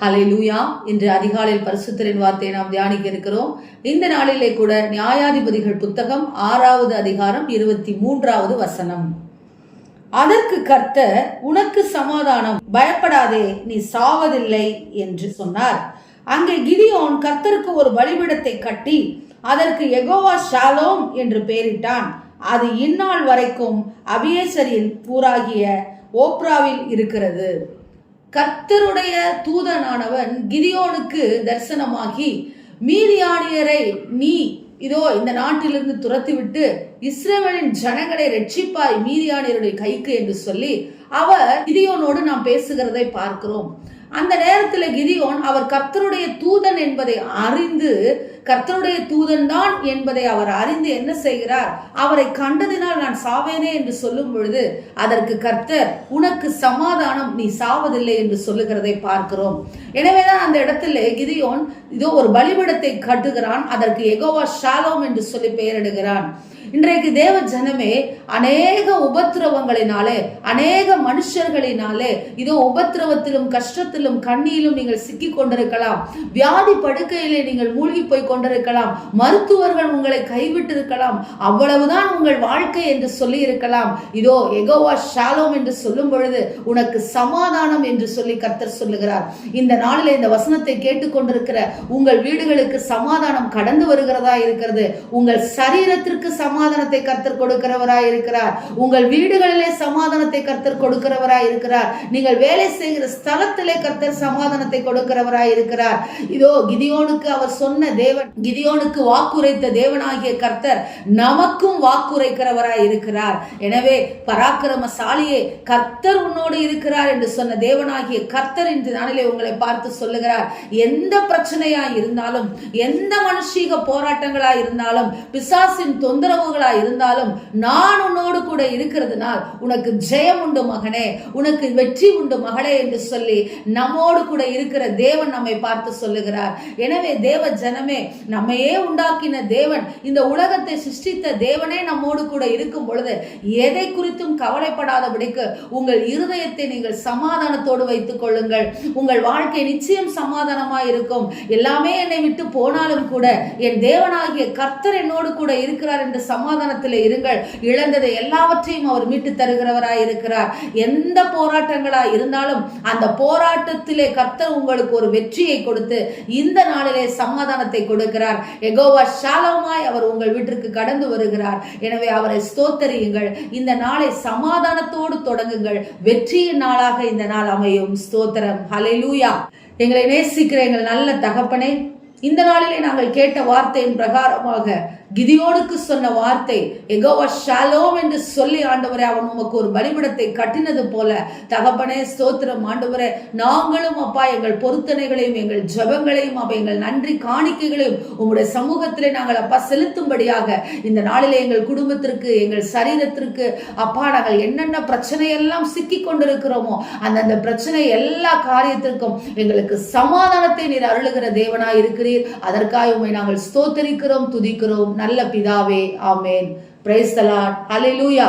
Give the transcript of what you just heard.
ஹலே லூயா இன்று அதிகாலையில் பரிசுத்தரின் வார்த்தையை நாம் தியானிக்க இருக்கிறோம். இந்த நாளிலே கூட நியாயாதிபதிகள் புத்தகம் ஆறாவது அதிகாரம் இருபத்தி மூன்றாவது வசனம். அதற்கு கர்த்தர் உனக்கு சமாதானம். பயப்படாதே நீ சாவதில்லை என்று சொன்னார். அங்கே கிதியோன் கர்த்தருக்கு ஒரு வழிபடத்தை கட்டி அதற்கு எகோவா ஷாலோம் என்று பெயரிட்டான். அது இந்நாள் வரைக்கும் அபியேசரின் ஊராகிய ஓப்ராவில் இருக்கிறது. கர்த்தருடைய தூதனானவன் கிதியோனுக்கு தரிசனமாகி மீதியானியரை நீ இதோ இந்த நாட்டிலிருந்து துரத்திவிட்டு இஸ்ரேவேலின் ஜனங்களை ரட்சிப்பாய் மீதியானியருடைய கைக்கு என்று சொல்லி அவர் கிதியோனோடு நாம் பேசுகிறதை பார்க்கிறோம். அந்த நேரத்தில் கிதியோன் அவர் கர்த்தருடைய தூதன் என்பதை அறிந்து கர்த்தருடைய தூதன் தான் என்பதை அவர் அறிந்து என்ன செய்கிறார்? அவரை கண்டதினால் நான் சாவேனே என்று சொல்லும் பொழுது அதற்கு கர்த்தர் உனக்கு சமாதானம் நீ சாவதில்லை என்று சொல்லுகிறதை பார்க்கிறோம். எனவேதான் அந்த இடத்துல கிதியோன் இதோ ஒரு பலிபீடத்தை கட்டுகிறான் அதற்கு எகோவா ஷாலோம் என்று சொல்லி பெயரிடுகிறான். இன்றைக்கு தேவ ஜனமே அநேக உபத்திரவங்களினாலே அநேக மனுஷர்களினாலே இதோ உபத்திரவத்திலும் கஷ்டத்திலும் கண்ணியிலும் நீங்கள் சிக்கி கொண்டிருக்கலாம் வியாதி படுக்கையிலே நீங்கள் மூழ்கி போய் கொண்டிருக்கலாம். மருத்துவர்கள் உங்களை கைவிட்டிருக்கலாம். அவ்வளவுதான் உங்கள் வாழ்க்கை என்று சொல்லி இருக்கலாம் இதோ எகோவா ஷாலோம் என்று சொல்லும் பொழுது உனக்கு சமாதானம் என்று சொல்லி கர்த்தர் சொல்லுகிறார். இந்த நாளில் இந்த வசனத்தை கேட்டுக்கொண்டிருக்கிற உங்கள் வீடுகளுக்கு சமாதானம் கடந்து வருகிறதா இருக்கிறது. உங்கள் சரீரத்திற்கு சம சமாதானத்தை கர்த்தர் கொடுக்கிறவராய் இருக்கிறார். உங்கள் வீடுகளிலே சமாதானத்தை கர்த்தர் கொடுக்கிறவராய் இருக்கிறார். நீங்கள் வேலை செய்கிற ஸ்தலத்திலே கர்த்தர் சமாதானத்தை கொடுக்கிறவராய் இருக்கிறார். இதோ கிதியோனுக்கு அவர் சொன்ன தேவன் கிதியோனுக்கு வாக்குரைத்த தேவனாகிய கர்த்தர் நமக்கும் வாக்குரைக்கிறவராய் இருக்கிறார். எனவே பராக்கிரமசாலியே கர்த்தர் உன்னோடு இருக்கிறார் என்று சொன்ன தேவனாகிய கர்த்தர் இன்று நாளிலே உங்களை பார்த்து சொல்லுகிறார். எந்த பிரச்சனையா இருந்தாலும் எந்த மனுஷீக போராட்டங்களா இருந்தாலும் பிசாசின் உறவுகளா இருந்தாலும் நான் உன்னோடு கூட இருக்கிறதுனால் உனக்கு ஜெயம் உண்டு மகனே உனக்கு வெற்றி உண்டு மகளே என்று சொல்லி நம்மோடு கூட இருக்கிற தேவன் நம்மை பார்த்து சொல்லுகிறார். எனவே தேவ ஜனமே நம்மையே உண்டாக்கின தேவன் இந்த உலகத்தை சிருஷ்டித்த தேவனே நம்மோடு கூட இருக்கும் பொழுது எதை குறித்தும் கவலைப்படாதபடிக்கு உங்கள் இருதயத்தை நீங்கள் சமாதானத்தோடு வைத்துக் கொள்ளுங்கள். உங்கள் வாழ்க்கை நிச்சயம் சமாதானமா இருக்கும். எல்லாமே என்னை விட்டு போனாலும் கூட என் தேவனாகிய கர்த்தர் என்னோடு கூட இருக்கிறார் என்று சமாதானத்தில் இருங்கள். இழந்ததை எல்லாவற்றையும் அவர் மீட்டு தருகிறவராய் இருக்கிறார் எந்த போராட்டங்களா இருந்தாலும் அந்த போராட்டத்திலே கர்த்தர் உங்களுக்கு ஒரு வெற்றியை கொடுத்து இந்த நாளிலே சமாதானத்தை கொடுக்கிறார். எகோவா ஷாலமாய் அவர் உங்கள் வீட்டிற்கு கடந்து வருகிறார். எனவே அவரை ஸ்தோத்தரியுங்கள். இந்த நாளை சமாதானத்தோடு தொடங்குங்கள். வெற்றியின் நாளாக இந்த நாள் அமையும். ஸ்தோத்திரம். ஹலெலூயா எங்களை நேசிக்கிற எங்கள் நல்ல தகப்பனே இந்த நாளிலே நாங்கள் கேட்ட வார்த்தையின் பிரகாரமாக கிதியோனுக்கு சொன்ன வார்த்தை எகோவா ஷாலோம் என்று சொல்லி ஆண்டவரே அவன் உமக்கு ஒரு பலிபிடத்தை கட்டினது போல. தகப்பனே ஸ்தோத்திரம் ஆண்டவரே. நாங்களும் அப்பா எங்கள் பொருத்தனைகளையும் எங்கள் ஜபங்களையும் அப்பா எங்கள் நன்றி காணிக்கைகளையும் உங்களுடைய சமூகத்திலே நாங்கள் அப்பா செலுத்தும்படியாக இந்த நாளிலே எங்கள் குடும்பத்திற்கு எங்கள் சரீரத்திற்கு அப்பா நாங்கள் என்னென்ன பிரச்சனையெல்லாம் சிக்கி கொண்டிருக்கிறோமோ அந்தந்த பிரச்சனை எல்லா காரியத்திற்கும் எங்களுக்கு சமாதானத்தை நீர் அருளுகிற தேவனாய் இருக்கிறீர் அதற்காக உண்மை நாங்கள் ஸ்தோத்தரிக்கிறோம் துதிக்கிறோம். நல்ல பிதாவே ஆமேன். பிரைஸ் தலாட் ஹalleluya